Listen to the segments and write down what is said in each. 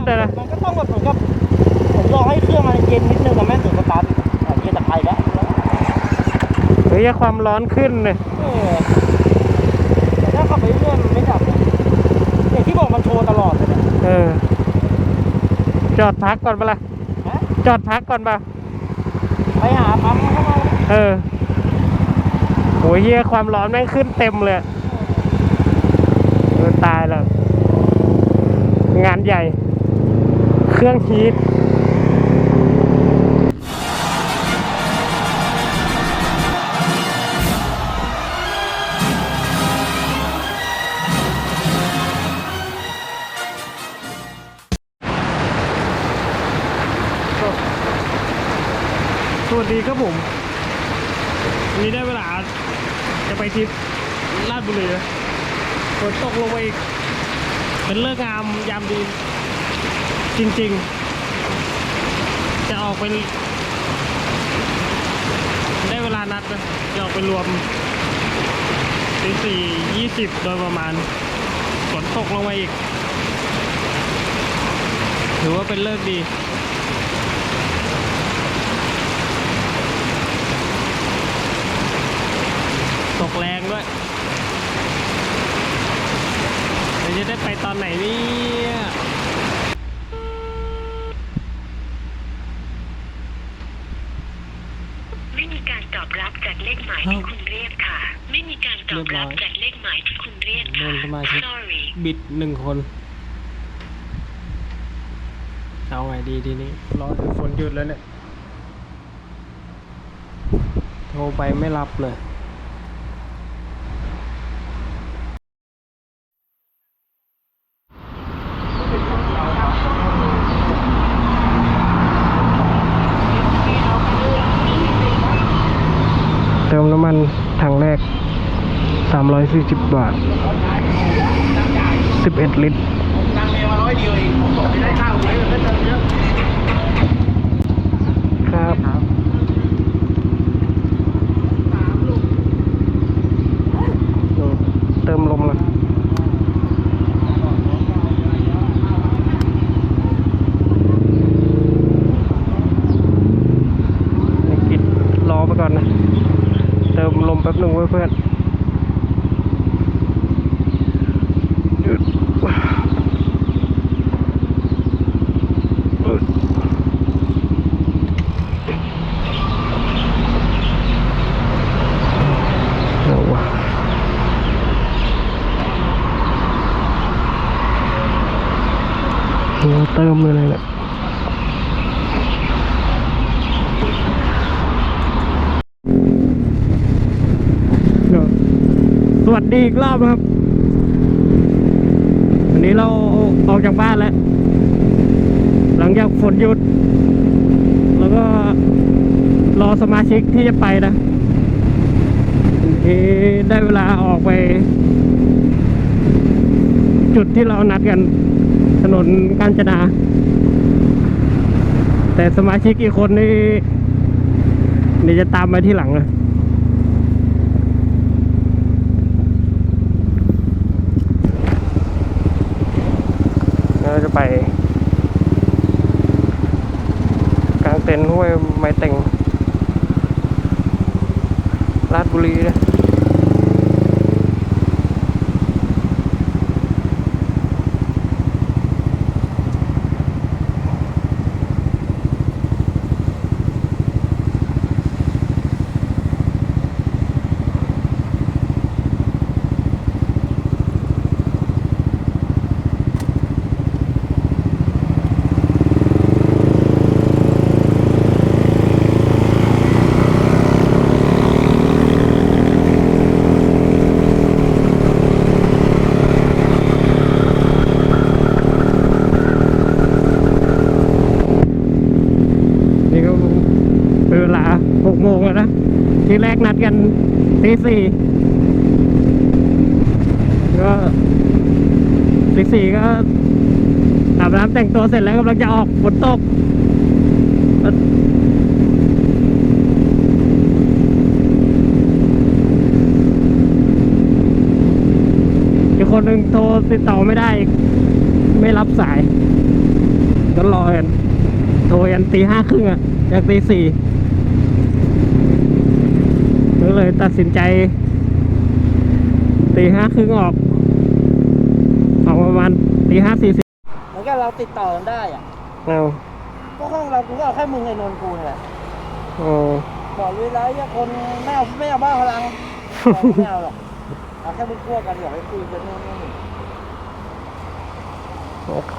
ถอะนะมันก็ต้องแบบเหมือนกับผมรอให้เครื่องมันเย็นนิดนึงกับแม่งถึงสตาร์ทอะเย็นแต่ไทยแล้วเฮ้ยความร้อนขึ้นเลยเออแต่ถ้าขับไปเรื่อยๆมันไม่ดับนะอย่างที่บอกมันโชว์ตลอดเลยเนี่ยเออ จอดพักก่อนปะล่ะฮะจอดพักก่อนปะไปหาปั๊มเข้ามาเออโหเฮียความร้อนแม่งขึ้นเต็มเลยเออตายแล้วงานใหญ่ เครื่องฮีทสวัสดีครับผมวันนี้ได้เวลาจะไปทริปลาดบุรีแล้วฝนตกลงไปอีกเป็นเลิกงามยามดี จริง ๆ จะออกเป็นได้เวลานัดนะจะออกไปรวมตีสี่ยี่สิบโดยประมาณฝนตกลงมาอีก ถือว่าเป็นเลิกดีตกแรงด้วยเดี๋ยวจะได้ไปตอนไหนเนี่ย ไม่มี การตอบรับจากเลขหมายที่คุณเรียกค่ะ ไม่มีการตอบรับจากเลขหมายที่คุณเรียกโดค่ะนสมาชิก sorry บิดหนึ่งคนเอาไงดีทีนี้รอจนฝนหยุดแล้วเนี่ย โทรไปไม่รับเลย เติมน้ำมันถังแรก 340 บาท 11 ลิตรครับเติมลมแล้วดียวเองผมบอกไม่ได้ข้าวเลยไม่เติมเยอะ ครับดูเติมลมเลยให้กิดรอไปก่อนนะ เติมลมแป๊บหนึ่งไว้เพื่อนอึดอึด เอาวะโอ้ เติมเลยเนี่ยเดี๋ยวสวัสดีอีกรอบครับ วันนี้เราออกจากบ้านแล้ว หลังจากฝนหยุด แล้วก็รอสมาชิกที่จะไปนะนี่ได้เวลาออกไป จุดที่เรานัดกัน นนกาญจนา แต่สมาชิกอีกคนนี่นี่จะตามมาที่หลังนะเราจะไป กลางเต็นท์ห้วยไม้เต็งราชบุรีนะนี่ก็ เวลาหกโมงแล้วนะ ที่แรกนัดกันตีสี่ก็ตีสี่ก็อาบน้ำแต่งตัวเสร็จแล้วกำลังจะออกฝนตกอีกคนหนึ่งโทรติดต่อไม่ได้ ไม่รับสาย ก็รอกันโทรยันตีห้าครึ่งอะจากตีสี่ เลยตัดสินใจตีห้าครึ่งออก ออกประมาณตีห้าสี่สิบเหมือนกันเราติดต่อกันได้อะเอาก็ห้องเรากูก็เอาแค่มึงไอ้นนท์กูนี่แหละโอ้บอกเลยแล้วไอ้คนไม่เอาไม่เอาบ้าพลังบอกไม่เอาหรอกเอาแค่มึงคั่วกันเดี๋ยวไปคุยกันนู่นนี่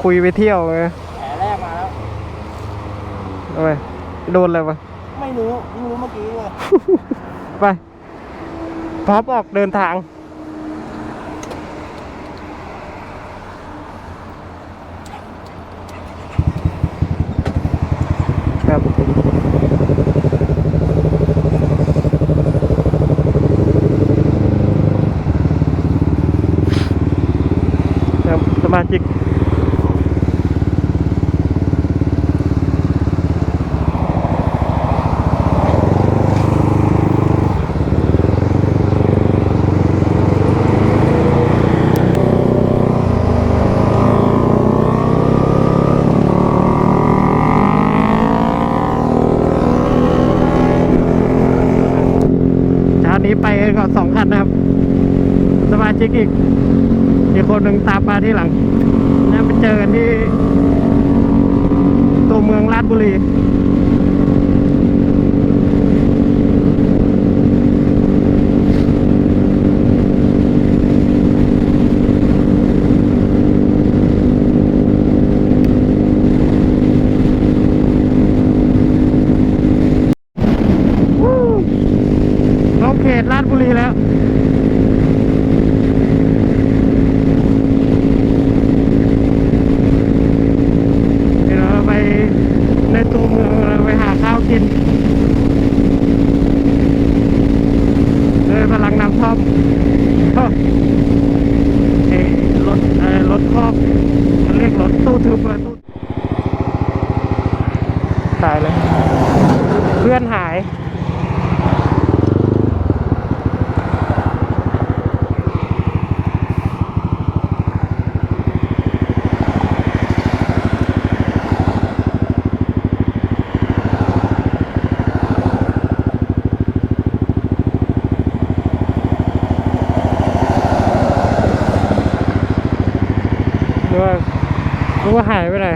คุยไปเที่ยวไงแผลแรกมาแล้วทำไมโดนอะไรวะไม่รู้เพิ่งรู้เมื่อกี้เลย ไป พร้อมออกเดินทาง ครับครับสมาชิก เช้านี้ไปกันก่อนสองคันนะครับ สมา ชิกอีกอีกคนหนึ่งตามมาที่หลัง แล้วไปเจอกันที่ตัวเมืองราชบุรี วู้เข้าเขตราชบุรีแล้ว เดี๋ยวเราไปในตัวเมืองเราไปหาข้าวกินเลยพลังนำท่อมโอ้เอ้ยรถเอ่อรถครอบมันเรียกรถตู้ทึบเลยตู้ตายเลย เพื่อนหาย หรือว่าห รือว่าหายไปไหน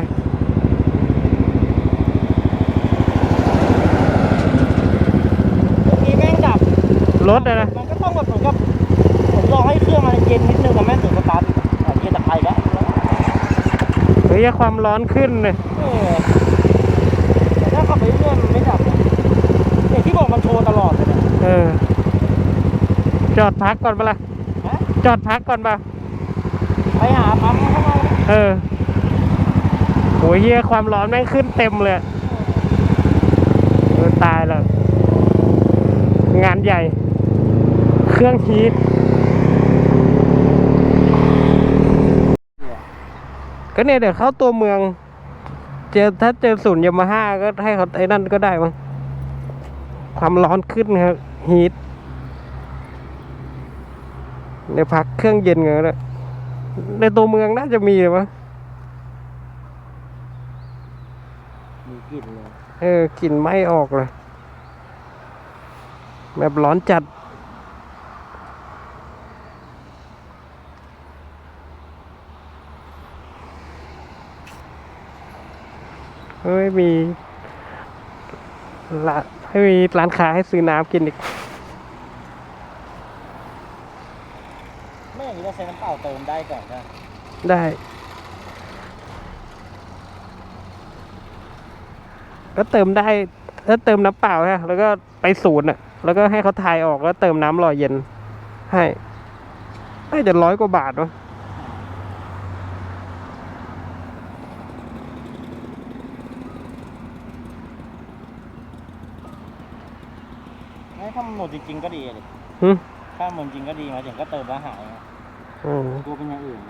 เมื่อกี้แม่งดับรถอะนะมันก็ต้องแบบเหมือนกับผมรอให้เครื่องมันเย็นนิดนึงกับแม่งถึงสตาร์ทอะเย็นแต่ไปแล้วเฮ้ยความร้อนขึ้นเลยเออแต่ถ้าขับไปเรื่อยๆมันไม่ดับนะเนี่ยที่บอกมันโชว์ตลอดเลยเนี่ยเออ จอดพักก่อนปะล่ะฮะจอดพักก่อนปะไปหาปั๊มเข้ามา เออโห เฮียความร้อนแม่งขึ้นเต็มเลยตายแล้ว งานใหญ่ เครื่องฮีทก็เนี่ยเดี๋ยวเข้าตัวเมือง เจอถ้าเจอศูนย์ยามาฮ่าก็ให้เขาไอ้นั่นก็ได้มั้งความร้อนขึ้นครับฮีทเดี๋ยวพักเครื่องเย็นกันก็ได้ในตัวเมืองน่าจะมีหรือวะ มีกลิ่น เลยเออกลิ่นไหม้ออกเลย แบบร้อนจัด เฮ้ยมีร้านให้มีร้านค้าให้ซื้อน้ำกินอีก ไม่อย่างนี้เราใช้น้ำเปล่าเติมได้ก่อนนะ ได้ ก็เติมได้ถ้าเติมน้ำเปล่าฮะแล้วก็ไปศูนย์อะ แล้วก็ให้เขาทายออกแล้วเติมน้ำหล่อเย็น ให้น่าจะร้อยกว่าบาทวะงั้นถ้ามันหมดจริงๆก็ดีเลยหึถ้าหมดจริงก็ดีหมายถึงก็เติมแล้วหายอืมกูเป็นอย่างอื่น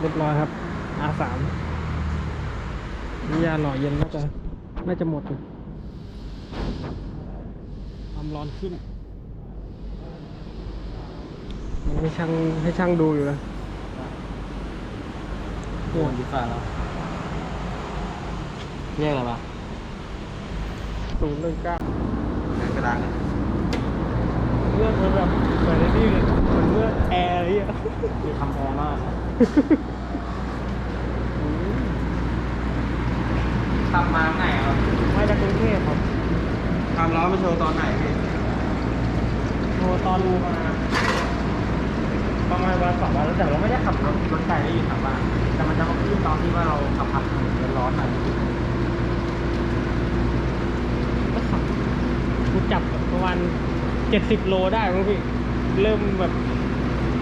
เรียบร้อยครับ R3 นี่ยาหล่อเย็นน่าจะน่าจะหมดอยู่ความร้อนขึ้นมันให้ช่างให้ช่างดูอยู่นะโอ้ยดีฟ้าแล้วเรียกอะไรวะศูนย์หนึ่งเก้าเดินกระดานเลือกมันแบบเหมือนไอ้นี่เลยเหมือนเลือกแอร์อะไรอย่างเงี้ยคือทำแพงมาก ทำมาไหนครับมาจากกรุงเทพครับทำแล้วมาโชว์ตอนไหนพี่โทรตอนมาประมาณวันสองวันแล้วแต่เราไม่ได้ขับรถรถไกลได้อยู่แถวบ้านแต่มันจะมาขึ้นตอนที่ว่าเราขับผ่านถนนร้อนๆหน่อยก็ขับกูจับแบบประมาณเจ็ดสิบโลได้มั้งพี่ เริ่มแบบ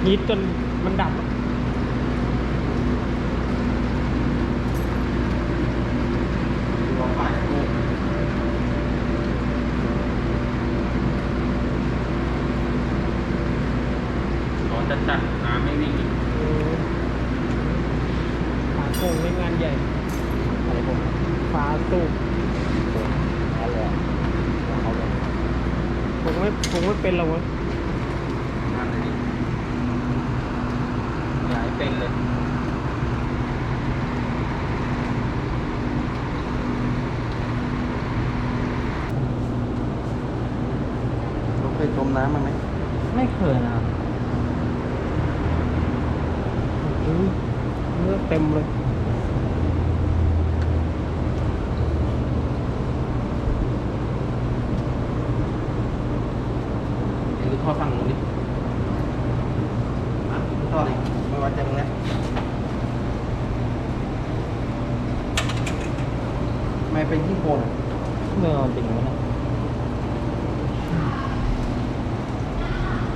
ฮีทจนมันดับอะ รอฝ่ายกูร้อน จัดๆน้ำไม่วิ่งอีกเออฝาโป่งในงานใหญ่อะไรผมฝาสูบเอาเลยเอาเลยผมไม่ผมไม่เป็นหรอกวะงานเลยอย่าให้เป็นเลยเราเคยจมน้ำมาไหมไม่เคยนะครับ อื้อเลือดเต็มเลย เดี๋ยวดูท่อฝั่งนู้นดิ อะดูท่อดิไม่วัดใจมึงแล้วทำไม่เป็นที่โคนอะเมื่อมันเป็นอย่างนั้น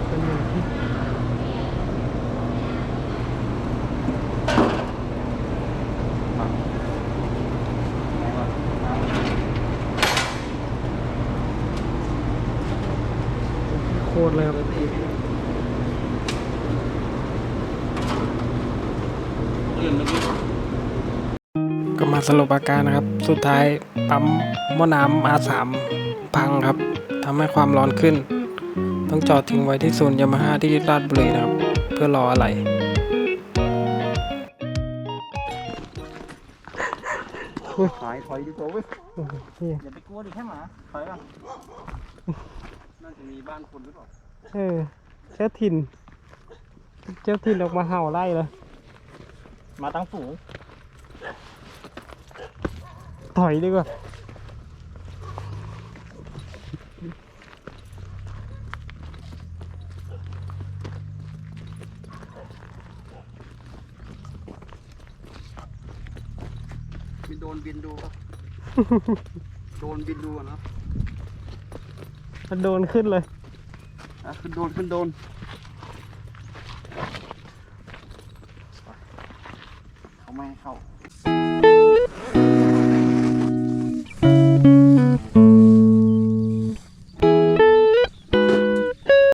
เป็นอย่างที่โคตรเลยครับ มาสรุปอาการนะครับ สุดท้ายปั๊มหม้อน้ำ R3 พังครับทำให้ความร้อนขึ้น ต้องจอดทิ้งไว้ที่ศูนย์ยามาฮ่าที่ราชบุรีนะครับ เพื่อรออะไรถอยถอยดีกว่าเว้ยอย่าไปกลัวดิแค่หมาถอยก่อนน่าจะมีบ้านคนหรือเปล่าเออเจ้าถิ่น เจ้าถิ่นออกมาเห่าไล่เลย มาตั้งฝูง ถอยดีกว่ามีโดนบินดูป่ะโดนบินดูอะเนาะมันโดนขึ้นเลย อะขึ้นโดนขึ้นโดน เขาไม่ให้เข้า